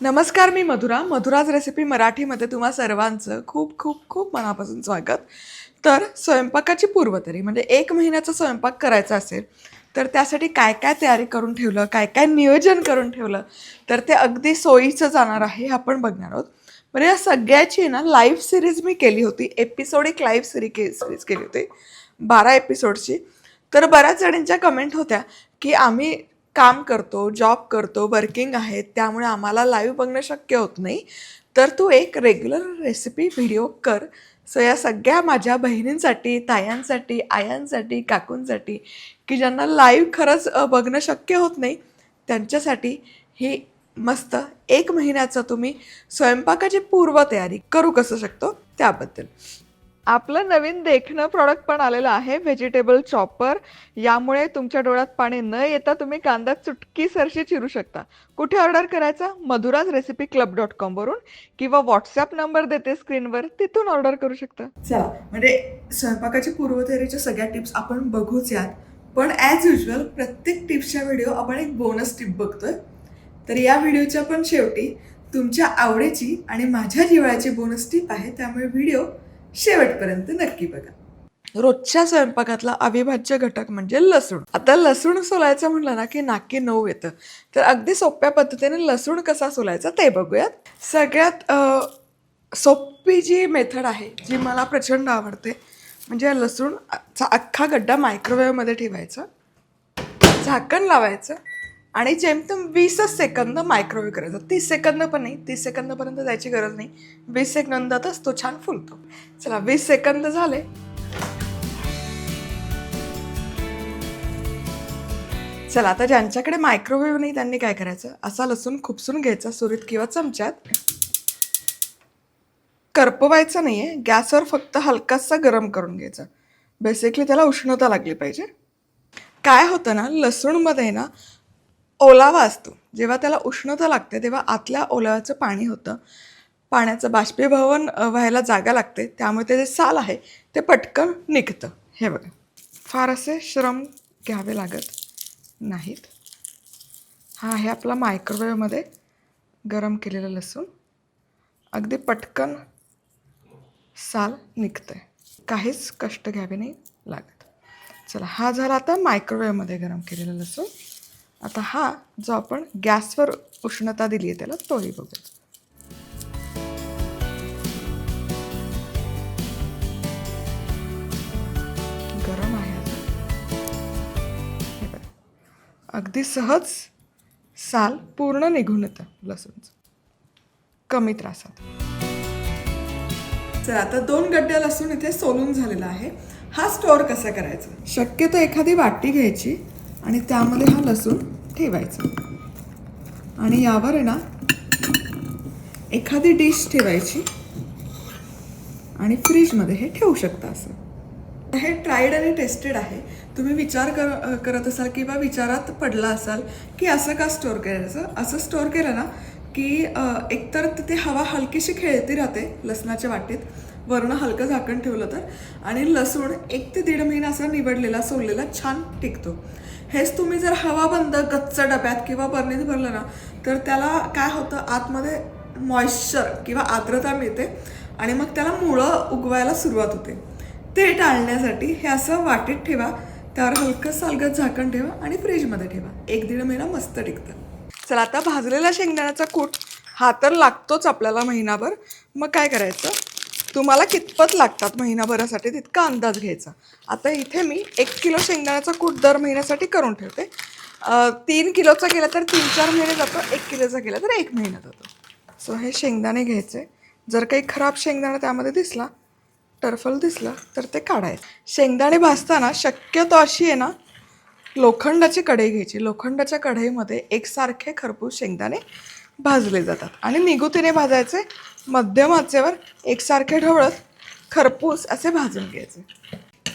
नमस्कार मी मधुरा. मधुराज रेसिपी मराठीमध्ये तुम्हा सर्वांचं खूप खूप खूप मनापासून स्वागत. तर स्वयंपाकाची पूर्वतरी म्हणजे एक महिन्याचा स्वयंपाक करायचा असेल तर त्यासाठी काय काय तयारी करून ठेवलं काय काय नियोजन करून ठेवलं तर ते अगदी सोयीचं जाणार आहे हे आपण बघणार आहोत. बरं या सगळ्याची ना लाईव्ह सिरीज मी केली होती. एपिसोडिक लाईव्ह सिरी के सिरीज केली होती. बारा एपिसोडची तर बऱ्याच जणींच्या कमेंट होत्या की आम्ही काम करतो जॉब करतो वर्किंग आहेत त्यामुळे आम्हाला लाईव्ह बघणं शक्य होत नाही. तर तू एक रेग्युलर रेसिपी व्हिडिओ कर. सो या सगळ्या माझ्या बहिणींसाठी तायांसाठी आयांसाठी काकूंसाठी की ज्यांना लाईव्ह खरंच बघणं शक्य होत नाही त्यांच्यासाठी ही मस्त एक महिन्याचं तुम्ही स्वयंपाकाची पूर्वतयारी करू कसं शकतो त्याबद्दल. आपलं नवीन देखणं प्रॉडक्ट पण आलेलं आहे व्हेजिटेबल चॉपर यामुळे तुमच्या डोळ्यात पाणी न येता तुम्ही कांदा चुटकी सरशी चिरू शकता. कुठे ऑर्डर करायचा? Madhura's recipe club dot com वरून किंवा व्हॉट्सअप नंबर देते स्क्रीनवर तिथून ऑर्डर करू शकता. चला म्हणजे स्वयंपाकाची पूर्वतयारीच्या सगळ्या टिप्स आपण बघूच यात. पण ॲज युजल प्रत्येक टिप्सच्या व्हिडिओ आपण एक बोनस टिप बघतोय. तर या व्हिडिओच्या पण शेवटी तुमच्या आवडीची आणि माझ्या जिवाळ्याची बोनस टिप आहे त्यामुळे व्हिडिओ शेवटपर्यंत नक्की बघा. रोजच्या स्वयंपाकातला अविभाज्य घटक म्हणजे लसूण. आता लसूण सोलायचं म्हटलं ना की नाकी नऊ येतं. तर अगदी सोप्या पद्धतीने लसूण कसा सोलायचा ते बघूयात. सगळ्यात सोपी जी मेथड आहे जी मला प्रचंड आवडते म्हणजे लसूणचा अख्खा गड्डा मायक्रोवेव्हमध्ये ठेवायचा. झाकण लावायचं. आणि जेमतेम वीसच सेकंद मायक्रोवेव्ह करायचं. तीस सेकंद पण नाही तीस सेकंदपर्यंत जायची गरज नाही. वीस सेकंदातच तो छान फुलतो. चला वीस सेकंद झाले. चला आता ज्यांच्याकडे मायक्रोवेव्ह नाही त्यांनी काय करायचं? असा लसूण खुपसून घ्यायचा सुरीत किंवा चमच्यात. करपवायचा नाहीये गॅसवर फक्त हलकासा गरम करून घ्यायचा. बेसिकली त्याला उष्णता लागली पाहिजे. काय होतं ना लसूणमध्ये ना ओलावा असतो जेव्हा त्याला उष्णता लागते तेव्हा आतल्या ओलाव्याचं पाणी होतं. पाण्याचं बाष्पीभवन व्हायला जागा लागते. त्यामुळे ते जे साल आहे ते पटकन निघतं. हे बघा. फार असे श्रम घ्यावे लागत नाहीत. हा आहे आपला मायक्रोवेव्हमध्ये गरम केलेलं लसूण. अगदी पटकन साल निघतं आहे काहीच कष्ट घ्यावे नाही लागत. चला हा झाला आता मायक्रोवेव्हमध्ये गरम केलेला लसूण. आता हा जो आपण गॅसवर उष्णता दिली आहे त्याला तोही बघू गरम आहे हे बघा. अगदी सहज साल पूर्ण निघून येतं लसूणचं. कमी त्रासात. चला आता दोन गड्ड्या लसूण इथे सोलून झालेला आहे. हा स्टोअर कसा करायचा? शक्यतो एखादी वाटी घ्यायची. आणि त्यामध्ये हा लसूण ठेवायचा. आणि यावर ना एखादी डिश ठेवायची. आणि फ्रीजमध्ये हे ठेवू शकता असं. हे ट्राईड आणि टेस्टेड आहे. तुम्ही विचार कर करत असाल किंवा विचारात पडला असाल की असं का स्टोअर करायचं? असं स्टोअर केलं ना की एकतर तिथे हवा हलकीशी खेळती राहते लसणाच्या वाटीत. वरणं हलकं झाकण ठेवलं तर. आणि लसूण एक ते दीड महिना असा निवडलेला सोललेला छान टिकतो. हेच तुम्ही जर हवा बंद गच्च डब्यात किंवा बरणीत भरलं ना तर त्याला काय होतं? आतमध्ये मॉइश्चर किंवा आर्द्रता मिळते आणि मग त्याला मुळं उगवायला सुरुवात होते. ते टाळण्यासाठी हे असं वाटीत ठेवा त्यावर हलकं सालगत झाकण ठेवा आणि फ्रीजमध्ये ठेवा. एक दीड महिना मस्त टिकतं. चला आता भाजलेला शेंगदाण्याचा कूट हा तर लागतोच आपल्याला महिनाभर. मग काय करायचं? तुम्हाला कितपत लागतात महिनाभरासाठी तितका अंदाज घ्यायचा. आता इथे मी एक किलो शेंगदाण्याचा कूट दर महिन्यासाठी करून ठेवते. तीन किलोचा केला तर तीन चार महिने जातो एक किलोचा केला तर एक महिना जातो. सो हे शेंगदाणे घ्यायचे. जर काही खराब शेंगदाणा त्यामध्ये दिसला टरफल दिसला तर ते काढायचं. शेंगदाणे भाजताना शक्यतो अशी आहे ना लोखंडाची कढई घ्यायची. लोखंडाच्या कढईमध्ये एकसारखे खरपूस शेंगदाणे भाजले जातात. आणि निगुतीने भाजायचे मध्यम आचेवर एकसारखे ढवळत खरपूस असे भाजून घ्यायचे.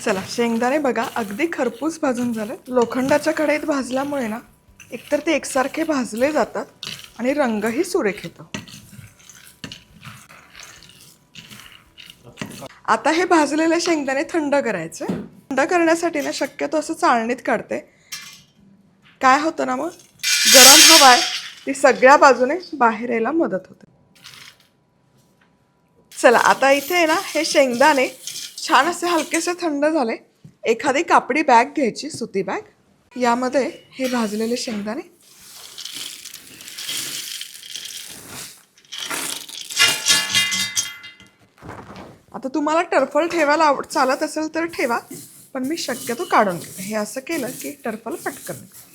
चला शेंगदाणे बघा अगदी खरपूस भाजून झाले. लोखंडाच्या कढईत भाजल्यामुळे ना एकतर ते एकसारखे भाजले जातात आणि रंगही सुरेख येतो. आता हे भाजलेले शेंगदाणे थंड करायचे. थंड करण्यासाठी ना शक्यतो असं चाळणीत काढते. काय होतं ना मग? गरम हवा आहे ती सगळ्या बाजूने बाहेर यायला मदत होते. चला आता इथे आहे ना हे शेंगदाणे छान असे हलकेसे थंड झाले. एखादी कापडी बॅग घ्यायची सुती बॅग यामध्ये हे भाजलेले शेंगदाणे. आता तुम्हाला टरफल ठेवायला आवड चालत असेल तर ठेवा पण मी शक्यतो काढून घेते. हे असं केलं की टरफल पटकन निघतं.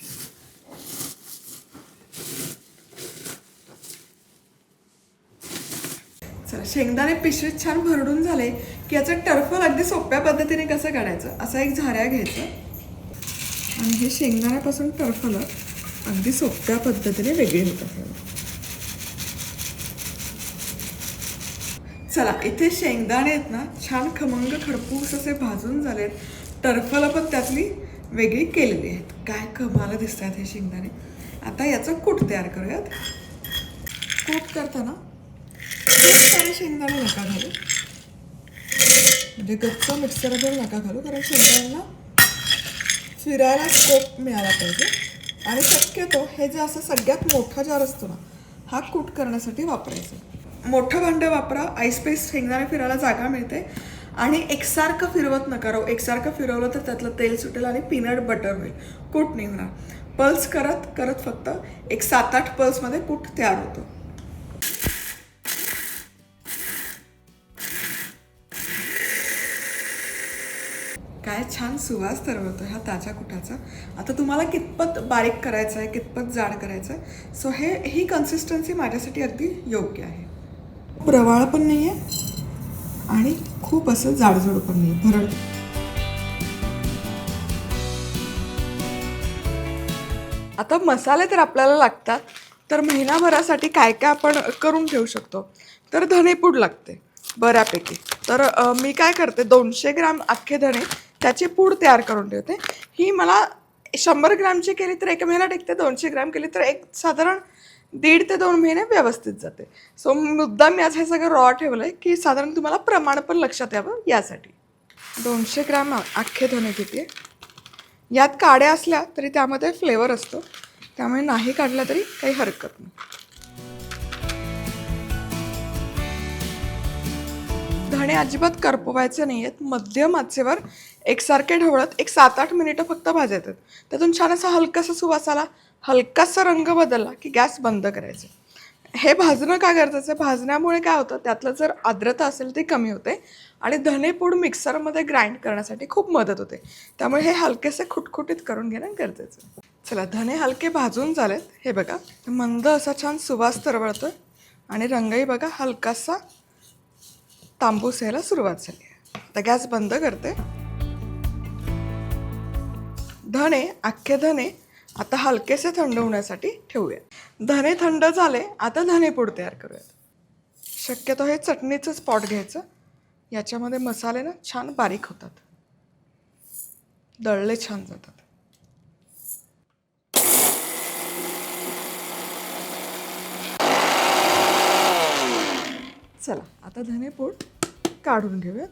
चला शेंगदाणे पिशवीत छान भरडून झाले की याचं टर्फल अगदी सोप्या पद्धतीने कसं काढायचं? असा एक झाऱ्या घ्यायचं. आणि हे शेंगदाण्यापासून टर्फल अगदी सोप्या पद्धतीने वेगळी होतात. चला इथे शेंगदाणे आहेत ना छान खमंग खडपूस असे भाजून झालेत. टर्फल पण त्यातली वेगळी केलेली आहेत. काय कमाला दिसतात हे शेंगदाणे. आता याचं कूट तयार करूयात. कूट करताना खूप शेंगदाणे नका घालू. म्हणजे गच्च मिक्सरवर नका घालू कारण शेंगदाण्यांना फिरायला स्कोप मिळाला पाहिजे. आणि शक्यतो हे जे असं सगळ्यात मोठा जार असतो ना हा कूट करण्यासाठी वापरायचं. मोठं भांडं वापरा आईस पेस शेंगदाणे फिरायला जागा मिळते. आणि एकसारखं फिरवत नका राहू. एकसारखं फिरवलं तर त्यातलं तेल सुटेल आणि पीनट बटर होईल. कूट नाही होणार पल्स करत करत फक्त एक सात आठ पल्समध्ये कूट तयार होतो. काय छान सुवास ठरवतो ह्या ताज्या कुठाचा आता तुम्हाला कितपत बारीक करायचं आहे कितपत जाड करायचं आहे सो हे ही कन्सिस्टन्सी माझ्यासाठी अगदी योग्य आहे. प्रवाळ पण नाही आहे आणि खूप असं जाडजूड पण नाही भरड. आता मसाले तर आपल्याला लागतात तर महिनाभरासाठी काय काय आपण करून ठेवू शकतो. तर धनेपूड लागते बऱ्यापैकी. तर मी काय करते दोनशे ग्राम अख्खे धणे त्याची पूड तयार करून ठेवते. ही मला शंभर ग्रामची केली तर एक महिना टिकते दोनशे ग्राम केली तर एक साधारण दीड ते दोन महिने व्यवस्थित जाते. सो मुद्दा मी आज हे सगळं रॉ ठेवलं आहे की साधारण तुम्हाला प्रमाण पण लक्षात यावं यासाठी. दोनशे ग्राम अख्खे धने घेते. यात काड्या असल्या तरी त्यामध्ये फ्लेवर असतो. त्यामुळे नाही काढला तरी काही हरकत नाही. धणे अजिबात करपवायचे नाही आहेत मध्यम आचेवर एकसारखे ढवळत एक सात आठ मिनिटं फक्त भाजायचं. त्यातून छान असा हलकासा सुवास आला हलकासा रंग बदलला की गॅस बंद करायचं. हे भाजणं का गरजेचं आहे? भाजण्यामुळे काय होतं? त्यातलं जर आर्द्रता असेल ती कमी होते आणि धनेपूड मिक्सरमध्ये ग्राइंड करण्यासाठी खूप मदत होते. त्यामुळे हे हलकेसे खुटखुटीत करून घेणं गरजेचं चला धने हलके भाजून झालेत. हे बघा मंद असा छान सुवास तरवळतो आणि रंगही बघा हलकासा तांबूस यायला सुरुवात झाली आहे. आता गॅस बंद करते. धणे अख्खे धणे आता हलकेसे थंड होण्यासाठी ठेवूया. धणे थंड झाले आता धनेपूड तयार करूयात. शक्यतो हे चटणीचं स्पॉट घ्यायचं. याच्यामध्ये मसाले ना छान बारीक होतात. दळले छान जातात. चला आता धनेपूड काढून घेऊयात.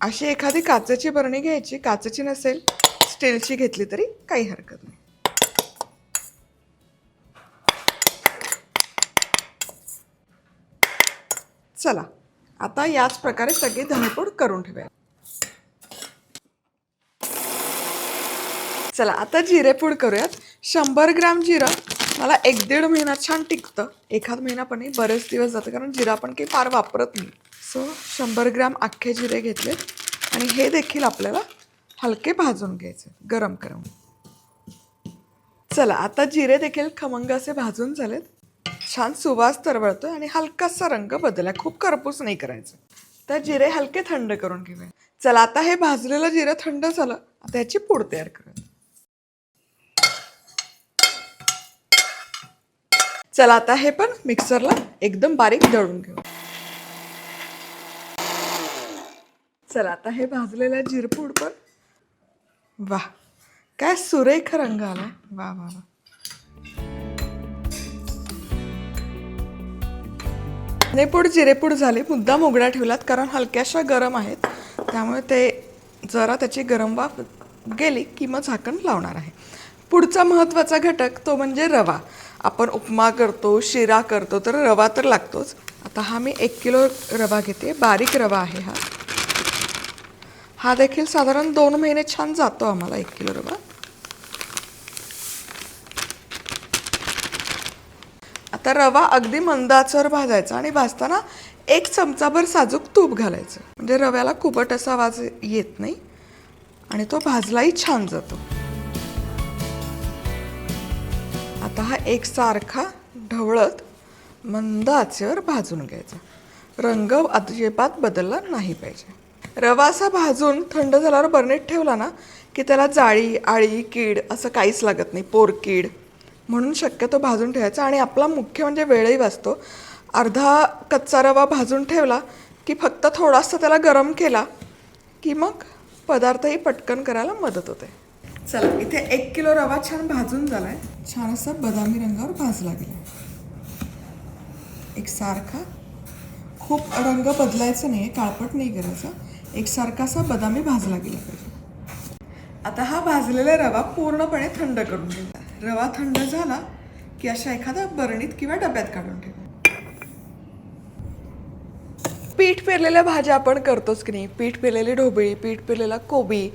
अशी एखादी काचेची बरणी घ्यायची. काचेची नसेल स्टीलची घेतली तरी काही हरकत नाही. चला आता याच प्रकारे सगळी धनेपूड करून ठेवूया. चला आता जिरेपूड करूयात. शंभर ग्राम जिरं मला एक दीड महिना छान टिकतं. एखाद महिना पण नाही बरेच दिवस जातं कारण जिरा पण काही फार वापरत नाही. सो शंभर ग्राम अख्खे जिरे घेतले आणि हे देखील आपल्याला हलके भाजून घ्यायचे गरम करून. चला आता जिरे देखील खमंग असे भाजून झालेत. छान सुवास तरवळतोय आणि हलकासा रंग बदलला. खूप करपूस नाही करायचं. तर जिरे हलके थंड करून घेऊया. चला आता हे भाजलेलं जिरं थंड झालं. आता याची पूड तयार करूया. चला आता हे पण मिक्सरला एकदम बारीक दळून घेऊ. चला आता हे भाजलेलं जिरपूड पण वा. काय सुरेख रंग आला वा वा वा. धनेपूड जिरेपूड झाली मुद्दाम उघड्या ठेवल्यात कारण हलक्याशा गरम आहेत. त्यामुळे ते जरा त्याची गरम वाफ गेली की मग झाकण लावणार आहे. पुढचा महत्त्वाचा घटक तो म्हणजे रवा. आपण उपमा करतो शिरा करतो तर रवा तर लागतोच. आता हा मी एक किलो रवा घेते. बारीक रवा आहे हा. हा देखील साधारण दोन महिने छान जातो आम्हाला एक किलो रवा. आता रवा अगदी मंद भाजायचा आणि भाजताना एक चमचाभर साजूक तूप घालायचं. म्हणजे रव्याला कुबट असा आवाज येत नाही आणि तो भाजलाही छान जातो. आता हा एकसारखा ढवळत मंद आचेवर भाजून घ्यायचा. रंग अजिबात बदलला नाही पाहिजे. रवा असा भाजून थंड झाल्यावर बर्नीत ठेवला ना की त्याला जाळी आळी कीड असं काहीच लागत नाही पोरकीड म्हणून शक्यतो भाजून ठेवायचा. आणि आपला मुख्य म्हणजे वेळही वाचतो. अर्धा कच्चा रवा भाजून ठेवला की फक्त थोडासा त्याला गरम केला की मग पदार्थही पटकन करायला मदत होते. चला इथे एक किलो रवा छान भाजून झाला आहे छान असा बदामी रंगावर भाजला गेला एक सारखा. खूप रंग बदलायचा नाही आहे काळपट नाही करायचा. एकसारखासा बदामी भाजला गेला पाहिजे. आता हा भाजलेला रवा पूर्णपणे थंड करून घ्यायचा रवा थंड झाला की अशा एखाद्या बरणीत किंवा डब्यात काढून ठेवा. पीठ पेरलेल्या भाज्या आपण करतोच की नाही? पीठ पेरलेली ढोबळी पीठ पेरलेला कोबी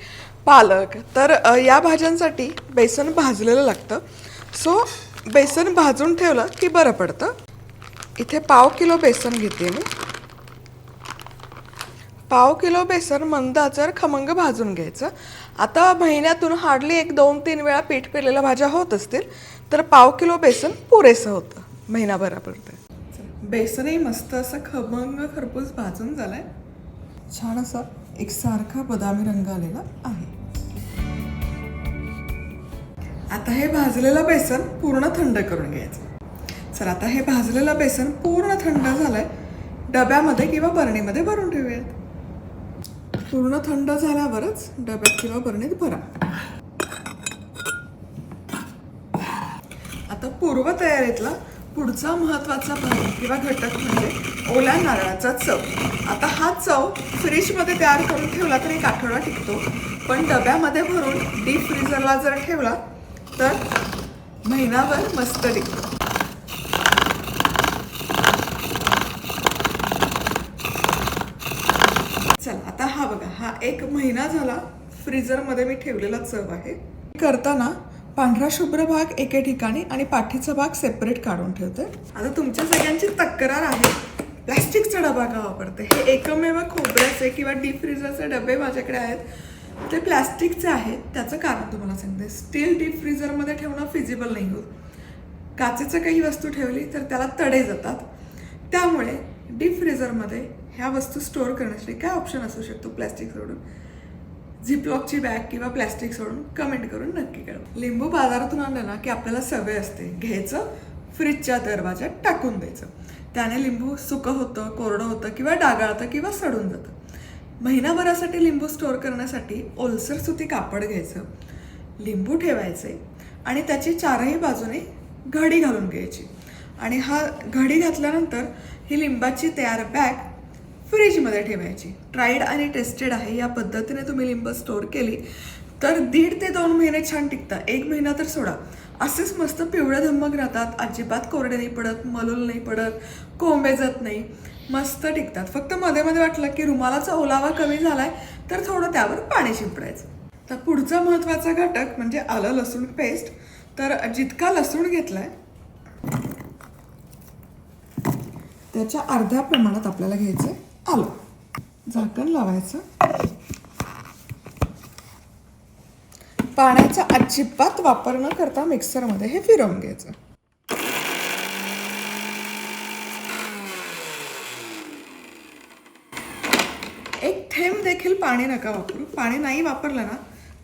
पालक. तर या भाज्यांसाठी बेसन भाजलेलं लागतं. सो बेसन भाजून ठेवलं की बरं पडतं. इथे पाव किलो बेसन घेते मी. पाव किलो बेसन मंद आचेवर खमंग भाजून घ्यायचं. आता महिन्यातून हार्डली एक दोन तीन वेळा पीठ पेरलेल्या भाज्या होत असतील तर पाव किलो बेसन पुरेसं होतं महिनाभरापर्यंत बेसनही मस्त असं खमंग खरपूस भाजून झालाय. छान असा एकसारखा बदामी रंग आलेला आहे. आता हे भाजलेलं बेसन पूर्ण थंड करून घ्यायचं. चला आता हे भाजलेलं बेसन पूर्ण थंड झालंय. डब्यामध्ये किंवा बरणीमध्ये भरून ठेवूयात. पूर्ण थंड झाल्यावरच डब्यात किंवा बरणीत भरा. आता पूर्वतयारीतला पुढचा महत्त्वाचा भाग किंवा घटक म्हणजे ओल्या नारळाचा चव. आता हा चव फ्रीजमध्ये तयार करून ठेवला तर एक आठवडा टिकतो. पण डब्यामध्ये भरून डीप फ्रीजरला जर ठेवला तर महिनाभर मस्त टिकतो चला आता हा बघा हा एक महिना झाला फ्रीजरमध्ये मी ठेवलेला चव आहे. करताना पांढरा शुभ्र भाग एके ठिकाणी आणि पाठीचा भाग सेपरेट काढून ठेवते. आता तुमच्या सगळ्यांची तक्रार आहे प्लॅस्टिकचा डबा का वापरते? हे एकमेव खोबऱ्याचे किंवा डीप फ्रीजरचे डबे माझ्याकडे आहेत. ते प्लॅस्टिकचे आहेत त्याचं कारण तुम्हाला सांगते. स्टील डीप फ्रीजरमध्ये ठेवणं फिजिबल नाही होत. काचेचं काही वस्तू ठेवली तर त्याला तडे जातात. त्यामुळे डीप फ्रीजरमध्ये ह्या वस्तू स्टोअर करण्यासाठी काय ऑप्शन असू शकतो प्लॅस्टिक सोडून झिपलॉकची बॅग किंवा प्लॅस्टिक सोडून कमेंट करून नक्की करा लिंबू बाजारातून आणलं ना की आपल्याला सवय असते. घ्यायचं फ्रीजच्या दरवाजात टाकून द्यायचं. त्याने लिंबू सुकं होतं कोरडं होतं किंवा डागाळतं किंवा सडून जातं. महिनाभरासाठी लिंबू स्टोअर करण्यासाठी ओलसर सुती कापड घ्यायचं लिंबू ठेवायचे आणि त्याची चारही बाजूने घडी घालून घ्यायची. आणि हा घडी घातल्यानंतर ही लिंबाची तयार बॅग फ्रीजमध्ये ठेवायची. ट्राईड आणि टेस्टेड आहे या पद्धतीने तुम्ही लिंब स्टोअर केली तर दीड ते दोन महिने छान टिकतात एक महिना तर सोडा. असेच मस्त पिवळे धम्मक राहतात अजिबात कोरडे नाही पडत मलूल नाही पडत कोंबे जात नाही मस्त टिकतात. फक्त मध्ये मध्ये वाटलं की रुमालाचा ओलावा कमी झालाय तर थोडं त्यावर पाणी शिंपडायचं. तर पुढचा महत्त्वाचा घटक म्हणजे आलं लसूण पेस्ट तर जितका लसूण घेतलाय त्याच्या अर्ध्या प्रमाणात आपल्याला घ्यायचं आलं. झाकण लावायचं. पाण्याचा अजिबात वापर न करता मिक्सरमध्ये हे फिरवून घ्यायचं. एक थेंब देखील पाणी नका वापरू. पाणी नाही वापरलं ना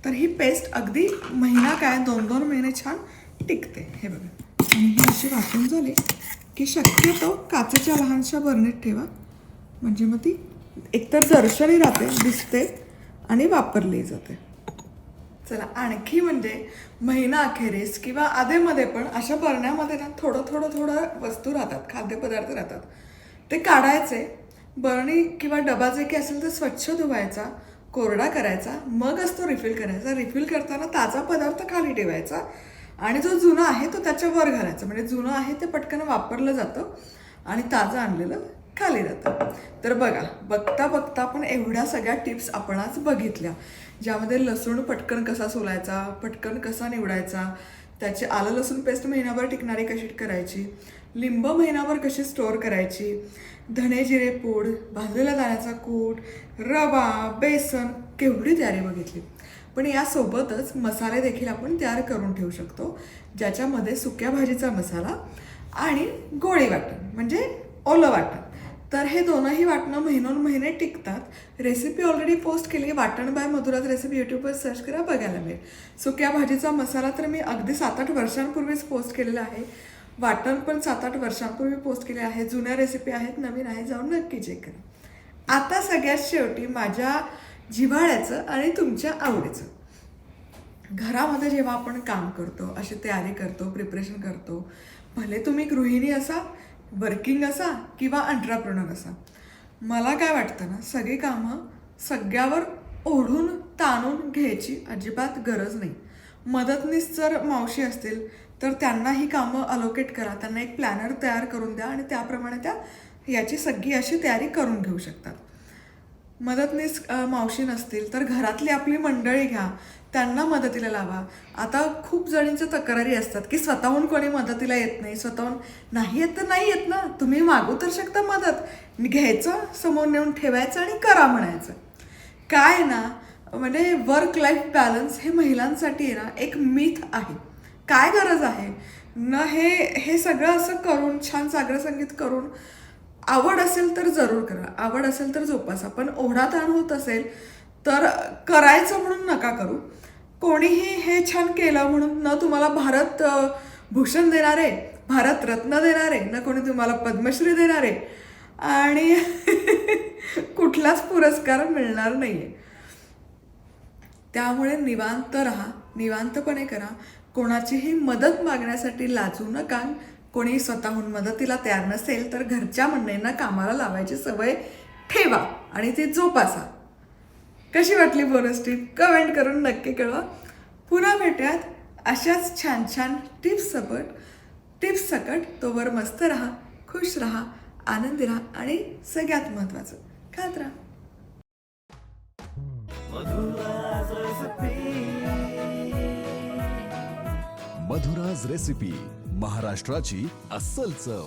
तर ही पेस्ट अगदी महिना काय दोन दोन महिने छान टिकते. हे बघा. आणि ही अशी वाटून झाली की शक्यतो काचेच्या लहानशा बरणीत ठेवा. म्हणजे मग ती एकतर दर्शनी राहते दिसते आणि वापरली जाते. चला आणखी म्हणजे महिना अखेरीस किंवा आधेमध्ये पण अशा बरण्यामध्ये ना थोडं थोडं थोडं वस्तू राहतात खाद्यपदार्थ राहतात. ते काढायचे बरणी किंवा डबा जे काही असेल ते स्वच्छ धुवायचा कोरडा करायचा मगच तो रिफिल करायचा. रिफिल करताना ताजा पदार्थ खाली ठेवायचा आणि जो जुना आहे तो त्याच्यावर घालायचा. म्हणजे जुनं आहे ते पटकन वापरलं जातं. आणि ताजं आणलेलं खाली जातं. तर बघा बघता बघता पण एवढ्या सगळ्या टिप्स आपण आज बघितल्या. ज्यामध्ये लसूण पटकन कसा सोलायचा पटकन कसा निवडायचा त्याची आलं लसूण पेस्ट महिनाभर टिकणारी कशी करायची लिंब महिनाभर कशी स्टोअर करायची धने जिरे पूड भाजलेल्या दाण्याचा कूट रवा बेसन केवढी तयारी बघितली. पण यासोबतच मसाले देखील आपण तयार करून ठेवू शकतो ज्याच्यामध्ये सुक्या भाजीचा मसाला आणि गोळी वाटण म्हणजे ओलं वाटण. तर हे दोनही वाटणं महिनोन महिने टिकतात. रेसिपी ऑलरेडी पोस्ट केली वाटण बाय मधुराज रेसिपी यूट्यूबवर सर्च करा बघायला मिळेल. सुक्या भाजीचा मसाला तर मी अगदी सात आठ वर्षांपूर्वीच पोस्ट केलेला आहे. वाटण पण सात आठ वर्षांपूर्वी पोस्ट केले आहे. जुन्या रेसिपी आहेत नवीन आहे जाऊन नक्की चेक करा. आता सगळ्यात शेवटी माझ्या जिव्हाळ्याचं आणि तुमच्या आवडीचं. घरामध्ये जेव्हा आपण काम करतो अशी तयारी करतो प्रिपरेशन करतो भले तुम्ही गृहिणी असा वर्किंग असा किंवा अंटरप्रनर असा. मला काय वाटतं ना सगळी कामं सगळ्यावर ओढून ताणून घ्यायची अजिबात गरज नाही. मदतनीस जर मावशी असतील तर त्यांना ही कामं अलोकेट करा. त्यांना एक प्लॅनर तयार करून द्या आणि त्याप्रमाणे त्या याची सगळी अशी तयारी करून घेऊ शकतात. मदतनीस मावशी नसतील तर घरातली आपली मंडळी घ्या. त्यांना मदतीला लावा. आता खूप जणींच्या तक्रारी असतात की स्वतःहून कोणी मदतीला येत नाही स्वतःहून नाही येत तर नाही येत ना. तुम्ही मागू तर शकता मदत. घ्यायचं समोर नेऊन ठेवायचं आणि करा म्हणायचं. काय ना म्हणजे वर्क लाईफ बॅलन्स हे महिलांसाठी आहे ना एक मिथ आहे. काय गरज आहे? न हे हे सगळं असं करून छान सागर संगीत करून आवड असेल तर जरूर करा. आवड असेल तर जोपासा. पण ओढाताण होत असेल तर करायचं म्हणून नका करू. कोणीही हे छान केलं म्हणून न तुम्हाला भारत भूषण देणार आहे भारत रत्न आहे न कोणी तुम्हाला पद्मश्री देणार आहे आणि कुठलाच पुरस्कार मिळणार नाहीये. त्यामुळे निवांत राहा निवांतपणे करा. कोणाचीही मदत मागण्यासाठी लाजू नका. कोणी स्वतःहून मदतीला तयार नसेल तर घरच्या मंडळींना कामाला लावायची सवय ठेवा आणि ती जोपासा. कशी वाटली बोनस टीप कमेंट करून नक्की कळवा. पुन्हा भेटूयात अशाच छान छान टिप्स सकट टिप्स सकट तोवर मस्त राहा खुश राहा आनंदी राहा आणि सगळ्यात महत्त्वाचं खात राहा. मधुराज रेसिपी महाराष्ट्राची अस्सल चव.